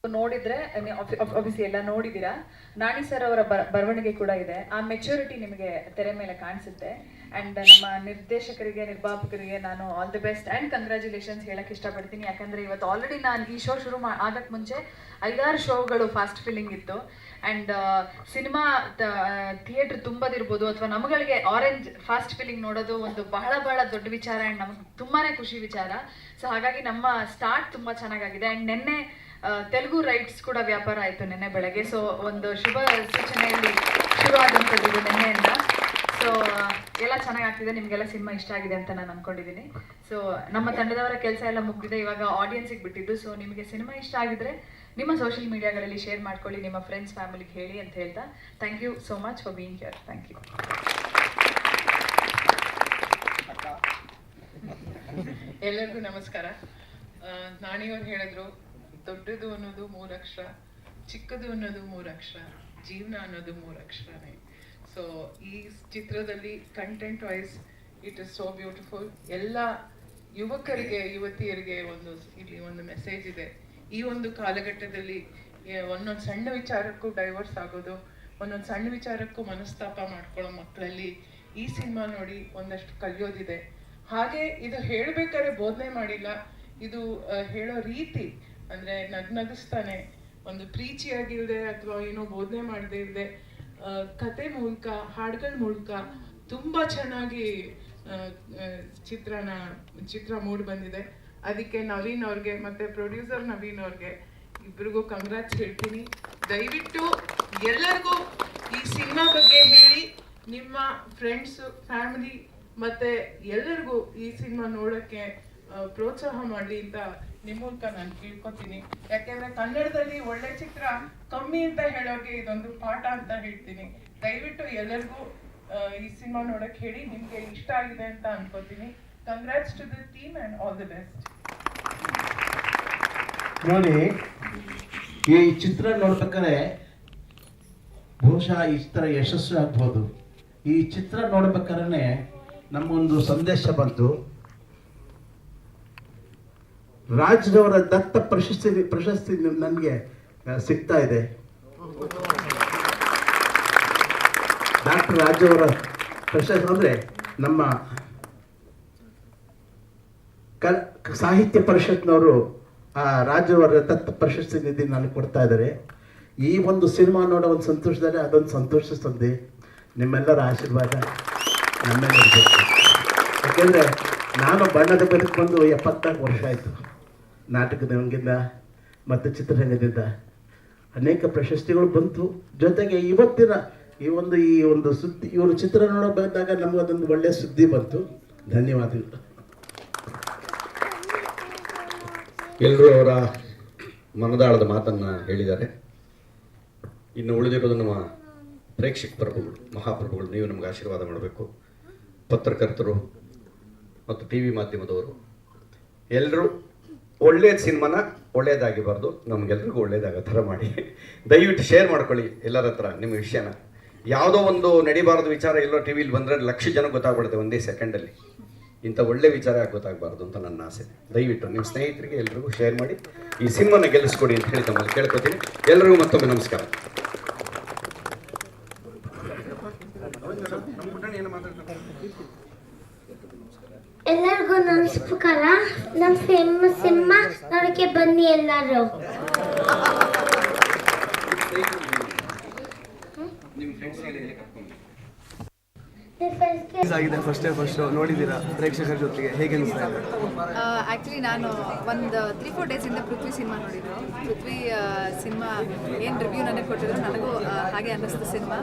ನೋಡಿದ್ರೆ ಆಫೀಸ್ ಎಲ್ಲ ನೋಡಿದ್ದೀರಾ ನಾಣಿ ಸರ್ ಅವರ ಬರ- ಬರವಣಿಗೆ ಕೂಡ ಇದೆ. ಆ ಮೆಚುರಿಟಿ ನಿಮಗೆ ತೆರೆ ಮೇಲೆ ಕಾಣಿಸುತ್ತೆ. ಅಂಡ್ ನಮ್ಮ ನಿರ್ದೇಶಕರಿಗೆ, ನಿರ್ಮಾಪಕರಿಗೆ ನಾನು all the best and congratulations ಹೇಳಕ್ ಇಷ್ಟಪಡ್ತೀನಿ. ಯಾಕಂದ್ರೆ ಇವತ್ತು ಆಲ್ರೆಡಿ ನಾನು ಈ ಶೋ ಶುರು ಮಾ ಮುಂಚೆ ಐದಾರು ಶೋಗಳು ಫಾಸ್ಟ್ ಫಿಲ್ಲಿಂಗ್ ಇತ್ತು. ಅಂಡ್ ಸಿನಿಮಾ ಥಿಯೇಟರ್ ತುಂಬದಿರ್ಬೋದು ಅಥವಾ ನಮಗಳಿಗೆ ಆರೆಂಜ್ ಫಾಸ್ಟ್ ಫಿಲ್ಲಿಂಗ್ ನೋಡೋದು ಒಂದು ಬಹಳ ಬಹಳ ದೊಡ್ಡ ವಿಚಾರ ಅಂಡ್ ನಮಗೆ ತುಂಬಾ ಖುಷಿ ವಿಚಾರ. ಸೊ ಹಾಗಾಗಿ ನಮ್ಮ ಸ್ಟಾರ್ಟ್ ತುಂಬ ಚೆನ್ನಾಗಾಗಿದೆ. ಅಂಡ್ ನಿನ್ನೆ ತೆಲುಗು ರೈಟ್ಸ್ ಕೂಡ ವ್ಯಾಪಾರ ಆಯಿತು ನಿನ್ನೆ ಬೆಳಗ್ಗೆ. ಸೊ ಒಂದು ಶುಭ ಸೂಚನೆಯಲ್ಲಿ ಶುರು ಆದಂಥದ್ದು ನಿನ್ನೆಯಿಂದ. ಸೊ ಎಲ್ಲ ಚೆನ್ನಾಗಿ ಆಗ್ತಿದೆ ನಿಮಗೆಲ್ಲ ಸಿನಿಮಾ ಇಷ್ಟ ಆಗಿದೆ ಅಂತ ನಾನು ಅನ್ಕೊಂಡಿದ್ದೀನಿ ಸೊ ನಮ್ಮ ತಂಡದವರ ಕೆಲಸ ಎಲ್ಲ ಮುಗಿದಿದೆ, ಇವಾಗ ಆಡಿಯನ್ಸಿಗೆ ಬಿಟ್ಟಿದ್ದು. ಸೊ ನಿಮಗೆ ಸಿನಿಮಾ ಇಷ್ಟ ಆಗಿದ್ರೆ ನಿಮ್ಮ ಸೋಷಿಯಲ್ ಮೀಡಿಯಾಗಳಲ್ಲಿ ಶೇರ್ ಮಾಡ್ಕೊಳ್ಳಿ, ನಿಮ್ಮ ಫ್ರೆಂಡ್ಸ್ ಫ್ಯಾಮಿಲಿಗೆ ಹೇಳಿ ಅಂತ ಹೇಳ್ತಾ. Thank you so much for being here thank you ಎಲ್ಲರಿಗೂ ನಮಸ್ಕಾರ. ನಾಣಿಯವ್ರು ಹೇಳಿದ್ರು, ದೊಡ್ಡದು ಅನ್ನೋದು ಮೂರಕ್ಷರ, ಚಿಕ್ಕದು ಅನ್ನೋದು ಮೂರಕ್ಷರ, ಜೀವನ ಅನ್ನೋದು ಮೂರಕ್ಷರನೇ. ಸೊ ಈ ಚಿತ್ರದಲ್ಲಿ content wise it is so beautiful ಎಲ್ಲ ಯುವಕರಿಗೆ, ಯುವತಿಯರಿಗೆ ಒಂದು ಇಲ್ಲಿ ಒಂದು ಮೆಸೇಜ್ ಇದೆ. ಈ ಒಂದು ಕಾಲಘಟ್ಟದಲ್ಲಿ ಒಂದೊಂದು ಸಣ್ಣ ವಿಚಾರಕ್ಕೂ ಡೈವರ್ಸ್ ಆಗೋದು, ಒಂದೊಂದು ಸಣ್ಣ ವಿಚಾರಕ್ಕೂ ಮನಸ್ತಾಪ ಮಾಡ್ಕೊಳ್ಳೋ ಮಕ್ಕಳಲ್ಲಿ ಈ ಸಿನಿಮಾ ನೋಡಿ ಒಂದಷ್ಟು ಕಲಿಯೋದಿದೆ. ಹಾಗೆ ಇದು ಹೇಳಬೇಕಾದ್ರೆ ಬೋಧನೆ ಮಾಡಿಲ್ಲ. ಇದು ಹೇಳೋ ರೀತಿ, ಅಂದ್ರೆ ನಗ್ನಗಿಸ್ತಾನೆ ಒಂದು ಪ್ರೀಚಿಯಾಗಿಲ್ಲದೆ ಅಥವಾ ಏನೋ ಬೋಧನೆ ಮಾಡದೇ ಇಲ್ಲದೆ ಕತೆ ಮೂಲಕ, ಹಾಡುಗಳ ಮೂಲಕ ತುಂಬಾ ಚೆನ್ನಾಗಿ ಚಿತ್ರನ, ಚಿತ್ರ ಮೂಡ್ ಬಂದಿದೆ. ಅದಕ್ಕೆ ನವೀನ್ ಅವ್ರಿಗೆ ಮತ್ತೆ ಪ್ರೊಡ್ಯೂಸರ್ ನವೀನ್ ಅವ್ರಿಗೆ ಇಬ್ರಿಗೂ ಕಂಗ್ರಾಚ್ ಹೇಳ್ತೀನಿ. ದಯವಿಟ್ಟು ಎಲ್ಲರಿಗೂ ಈ ಸಿನಿಮಾ ಬಗ್ಗೆ ಹೇಳಿ, ನಿಮ್ಮ ಫ್ರೆಂಡ್ಸು ಫ್ಯಾಮಿಲಿ ಮತ್ತೆ ಎಲ್ಲರಿಗೂ ಈ ಸಿನಿಮಾ ನೋಡಕ್ಕೆ ಪ್ರೋತ್ಸಾಹ ಮಾಡಿ ಅಂತ ನಿಮ್ಮ ನಾನು ಕೇಳ್ಕೊತೀನಿ. ಯಾಕೆಂದ್ರೆ ಕನ್ನಡದಲ್ಲಿ ಒಳ್ಳೆ ಚಿತ್ರ ಕಮ್ಮಿ ಅಂತ ಹೇಳೋಕೆ ಇದೊಂದು ಪಾಠ ಅಂತ ಹೇಳ್ತೀನಿ. ದಯವಿಟ್ಟು ಎಲ್ಲರಿಗೂ ಈ ಸಿನಿಮಾ ನೋಡಕ್ ಹೇಳಿ ನಿಮ್ಗೆ ಇಷ್ಟ ಆಗಿದೆ ಅಂತ ಅನ್ಕೋತೀನಿ. Congrats to the team and all the best ನೋಡಿ, ಈ ಚಿತ್ರ ನೋಡ್ಬೇಕಾದ್ರೆ ಬಹುಶಃ ಈ ಚಿತ್ರ ಯಶಸ್ವಿ ಆಗ್ಬೋದು. ಈ ಚಿತ್ರ ನೋಡ್ಬೇಕಾದ್ರೆ ನಮ್ಮೊಂದು ಸಂದೇಶ ಬಂತು. ರಾಜ್ರವರ ದತ್ತ ಪ್ರಶಸ್ತಿ ಪ್ರಶಸ್ತಿ ನನಗೆ ಸಿಗ್ತಾ ಇದೆ. ಡಾಕ್ಟರ್ ರಾಜ್ಯವರ ಪ್ರಶಸ್ತಿ ಅಂದರೆ ನಮ್ಮ ಕ ಸಾಹಿತ್ಯ ಪರಿಷತ್ನವರು, ಆ ರಾಜ್ಯವರ ದತ್ತ ಪ್ರಶಸ್ತಿ ನಿಧಿ ನನಗೆ ಕೊಡ್ತಾ ಇದ್ದಾರೆ. ಈ ಒಂದು ಸಿನಿಮಾ ನೋಡೋ ಒಂದು ಸಂತೋಷದಲ್ಲಿ ಅದೊಂದು ಸಂತೋಷ ಸಂಧಿ ನಿಮ್ಮೆಲ್ಲರ ಆಶೀರ್ವಾದ ನಮ್ಮೇಲೆ ಇರಬೇಕು ಯಾಕೆಂದರೆ ನಾನು ಬಣ್ಣದ ಬದುಕು ಬಂದು ಎಪ್ಪತ್ನಾಲ್ಕು ವರ್ಷ ಆಯಿತು. ನಾಟಕದ ರಂಗದಿಂದ ಮತ್ತು ಚಿತ್ರರಂಗದಿಂದ ಅನೇಕ ಪ್ರಶಸ್ತಿಗಳು ಬಂತು. ಜೊತೆಗೆ ಇವತ್ತಿನ ಈ ಒಂದು ಈ ಒಂದು ಸುದ್ದಿ ಇವರು ಚಿತ್ರ ನೋಡೋ ಬಂದಾಗ ನಮಗದೊಂದು ಒಳ್ಳೆಯ ಸುದ್ದಿ ಬಂತು. ಧನ್ಯವಾದಗಳು. ಎಲ್ಲರೂ ಅವರ ಮನದಾಳದ ಮಾತನ್ನು ಹೇಳಿದ್ದಾರೆ. ಇನ್ನು ಉಳಿದಿರೋದು ನಮ್ಮ ಪ್ರೇಕ್ಷಕ ಪ್ರಭುಗಳು, ಮಹಾಪ್ರಭುಗಳು, ನೀವು ನಮಗೆ ಆಶೀರ್ವಾದ ಮಾಡಬೇಕು. ಪತ್ರಕರ್ತರು ಮತ್ತು ಟಿ ವಿ ಮಾಧ್ಯಮದವರು ಎಲ್ಲರೂ ಒಳ್ಳೆಯ ಸಿನಿಮಾನ ಒಳ್ಳೇದಾಗಿಬಾರ್ದು. ನಮಗೆಲ್ರಿಗೂ ಒಳ್ಳೇದಾಗ ಥರ ಮಾಡಿ. ದಯವಿಟ್ಟು ಶೇರ್ ಮಾಡ್ಕೊಳ್ಳಿ ಎಲ್ಲರ ಹತ್ರ ನಿಮ್ಮ ವಿಷಯನ. ಯಾವುದೋ ಒಂದು ನಡಿಬಾರದು ವಿಚಾರ ಎಲ್ಲೋ ಟಿ ವಿಲಿ ಬಂದರೆ ಲಕ್ಷ ಜನ ಗೊತ್ತಾಗ್ಬಿಡುತ್ತೆ ಒಂದೇ ಸೆಕೆಂಡಲ್ಲಿ. ಇಂಥ ಒಳ್ಳೆ ವಿಚಾರ ಯಾಕೆ ಗೊತ್ತಾಗಬಾರ್ದು ಅಂತ ನನ್ನ ಆಸೆ. ದಯವಿಟ್ಟು ನಿಮ್ಮ ಸ್ನೇಹಿತರಿಗೆ ಎಲ್ರಿಗೂ ಶೇರ್ ಮಾಡಿ. ಈ ಸಿನಿಮಾನ ಗೆಲ್ಲಿಸ್ಕೊಡಿ ಅಂತ ಹೇಳಿ ತಮ್ಮಲ್ಲಿ ಕೇಳ್ಕೊತೀನಿ. ಎಲ್ರಿಗೂ ಮತ್ತೊಮ್ಮೆ ನಮಸ್ಕಾರ. ಎಲ್ಲರಿಗೂ ನಮಸ್ಕಾರ. ನಮ್ಮ ಫೇಮಸ್ ಸಿಂಹ ನೋಡಕ್ಕೆ ಬನ್ನಿ ಎಲ್ಲರೂ. ಆಗಿದೆ ಫಸ್ಟ್ ಫಸ್ಟ್ ನೋಡಿದ್ದೀರಾ ಪ್ರೇಕ್ಷಕರ ಜೊತೆಗೆ? ಹೇಗೆ ಅನಿಸ್ತಾ ಇದೆ? ನಾನು ಒಂದು ತ್ರೀ ಫೋರ್ ಡೇಸಿಂದ ಪೃಥ್ವಿ ಸಿನಿಮಾ ನೋಡಿದ್ರು ಪೃಥ್ವಿ ಸಿನಿಮಾ ಏನು ರಿವ್ಯೂ ನನಗೆ ಕೊಟ್ಟಿದ್ರು ನನಗೂ ಹಾಗೆ ಅನ್ನಿಸ್ತು cinema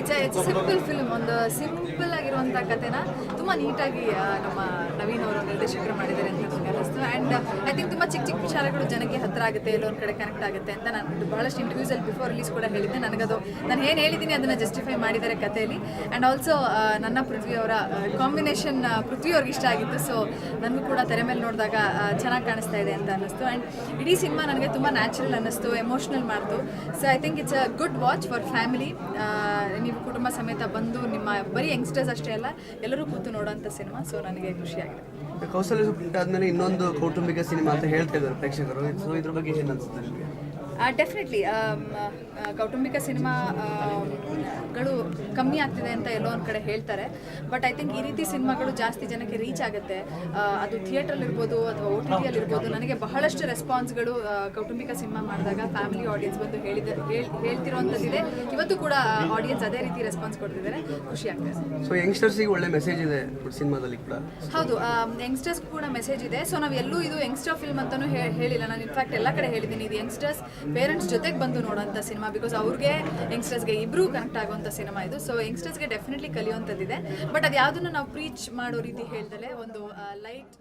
it's it's simple film ಒಂದು ಸಿಂಪಲ್ ಆಗಿರುವಂಥ ಕಥೆನ ತುಂಬ ನೀಟಾಗಿ ನಮ್ಮ ನವೀನ್ ಅವರು ನಿರ್ದೇಶಕರು ಮಾಡಿದ್ದಾರೆ ಅಂತ ನನಗೆ ಅನ್ನಿಸ್ತು. ಆ್ಯಂಡ್ ಐ ಥಿಂಕ್ ತುಂಬ ಚಿಕ್ಕ ಚಿಕ್ಕ ವಿಚಾರಗಳು ಜನಕ್ಕೆ ಹತ್ತಿರ ಆಗುತ್ತೆ, ಎಲ್ಲೋ ಒಂದು ಕಡೆ ಕನೆಕ್ಟ್ ಆಗುತ್ತೆ ಅಂತ ನಾನು ಬಹಳಷ್ಟು ಇಂಟರ್ವ್ಯೂಸಲ್ಲಿ ಬಿಫೋರ್ ರಿಲೀಸ್ ಕೂಡ ಹೇಳಿದ್ದೆ. ನನಗದು, ನಾನು ಏನು ಹೇಳಿದ್ದೀನಿ ಅದನ್ನು ಜಸ್ಟಿಫೈ ಮಾಡಿದ್ದಾರೆ ಕಥೆಯಲ್ಲಿ. ಆ್ಯಂಡ್ ಆಲ್ಸೋ ನನ್ನ ಪೃಥ್ವಿ ಅವರ ಕಾಂಬಿನೇಷನ್ ಪೃಥ್ವಿ ಅವ್ರಿಗೆ ಇಷ್ಟ ಆಗಿತ್ತು. ಸೊ ನನಗೂ ಕೂಡ ತೆರೆ ಮೇಲೆ ನೋಡಿದಾಗ ಚೆನ್ನಾಗಿ ಕಾಣಿಸ್ತಾ ಇದೆ ಅಂತ ಅನ್ನಿಸ್ತು. ಆ್ಯಂಡ್ ಇಡೀ ಸಿನಿಮಾ ನನಗೆ ತುಂಬ ನ್ಯಾಚುರಲ್ ಅನ್ನಿಸ್ತು ಎಮೋಷ್ನಲ್ ಮಾಡ್ತು. So I think it's a good watch for family ನೀವು ಕುಟುಂಬ ಸಮೇತ ಬಂದು ನಿಮ್ಮ ಬರೀ ಯಂಗ್ಸ್ಟರ್ಸ್ ಅಷ್ಟೇ ಅಲ್ಲ, ಎಲ್ಲರೂ ಕೂತು ನೋಡೋಂಥ ಸಿನಿಮಾ. ಸೊ ನನಗೆ ಖುಷಿಯಾಗಿದೆ. ಕೌಶಲ್ಯ ಆದ್ಮೇಲೆ ಇನ್ನೊಂದು ಕೌಟುಂಬಿಕ ಸಿನಿಮಾ ಅಂತ ಹೇಳ್ತಾ ಪ್ರೇಕ್ಷಕರು. ಸೊ ಇದ್ರ ಬಗ್ಗೆ ಏನು ಅನಿಸುತ್ತೆ ಡೆಫಿನೆಟ್ಲಿ ಕೌಟುಂಬಿಕ ಸಿನಿಮಾಗಳು ಕಮ್ಮಿ ಆಗ್ತಿದೆ ಅಂತ ಎಲ್ಲೋ ಒಂದು ಕಡೆ ಹೇಳ್ತಾರೆ. ಬಟ್ ಐ ಥಿಂಕ್ ಈ ರೀತಿ ಸಿನಿಮಾಗಳು ಜಾಸ್ತಿ ಜನಕ್ಕೆ ರೀಚ್ ಆಗುತ್ತೆ. ಅದು ಥಿಯೇಟ್ರಲ್ಲಿ ಇರ್ಬೋದು ಅಥವಾ ಓ ಟಿ ಟಿಯಲ್ಲಿ ಇರ್ಬೋದು ನನಗೆ ಬಹಳಷ್ಟು ರೆಸ್ಪಾನ್ಸ್ಗಳು ಕೌಟುಂಬಿಕ ಸಿನಿಮಾ ಮಾಡಿದಾಗ ಫ್ಯಾಮಿಲಿ ಆಡಿಯನ್ಸ್ ಬಂದು ಹೇಳಿದ ಹೇಳ್- ಹೇಳ್ತಿರೋವಂಥದ್ದಿದೆ ಇವತ್ತು ಕೂಡ ಆಡಿಯನ್ಸ್ ಅದೇ ರೀತಿ ರೆಸ್ಪಾನ್ಸ್ ಕೊಡ್ತಿದ್ದಾರೆ. ಖುಷಿ ಆಗ್ತದೆ. ಸೊ ಯಂಗ್ಸ್ಟರ್ಸಿಗೆ ಒಳ್ಳೆ ಮೆಸೇಜ್ ಇದೆ ಸಿನಿಮಾದಲ್ಲಿ ಕೂಡ. ಹೌದು ಯಂಗ್ಸ್ಟರ್ಸ್ ಕೂಡ ಮೆಸೇಜ್ ಇದೆ. ಸೊ ನಾವು ಎಲ್ಲೂ ಇದು ಯಂಗ್ಸ್ಟರ್ ಫಿಲ್ಮ್ ಅಂತಾನೂ ಹೇ- ಹೇಳಿಲ್ಲ. ನಾನು ಇನ್ಫ್ಯಾಕ್ಟ್ ಎಲ್ಲ ಕಡೆ ಹೇಳಿದ್ದೀನಿ. ಇದು ಯಂಗ್ಸ್ಟರ್ಸ್ ಪೇರೆಂಟ್ಸ್ ಜೊತೆಗೆ ಬಂದು ನೋಡೋಂಥ ಸಿನಿಮಾ ಬಿಕಾಸ್ ಅವ್ರಿಗೆ ಯಂಗ್ಸ್ಟರ್ಸ್ಗೆ ಇಬ್ಬರೂ ಕನೆಕ್ಟ್ ಆಗುವಂಥ ಸಿನಿಮಾ ಇದು. ಸೊ ಯಂಗ್ಸ್ಟರ್ಸ್ಗೆ ಡೆಫಿನೆಟ್ಲಿ ಕಲಿಯುವಂಥದ್ದಿದೆ ಬಟ್ ಅದು ಯಾವುದನ್ನು ನಾವು ಪ್ರೀಚ್ ಮಾಡೋ ರೀತಿ ಹೇಳ್ದಲೆ ಒಂದು ಲೈಟ್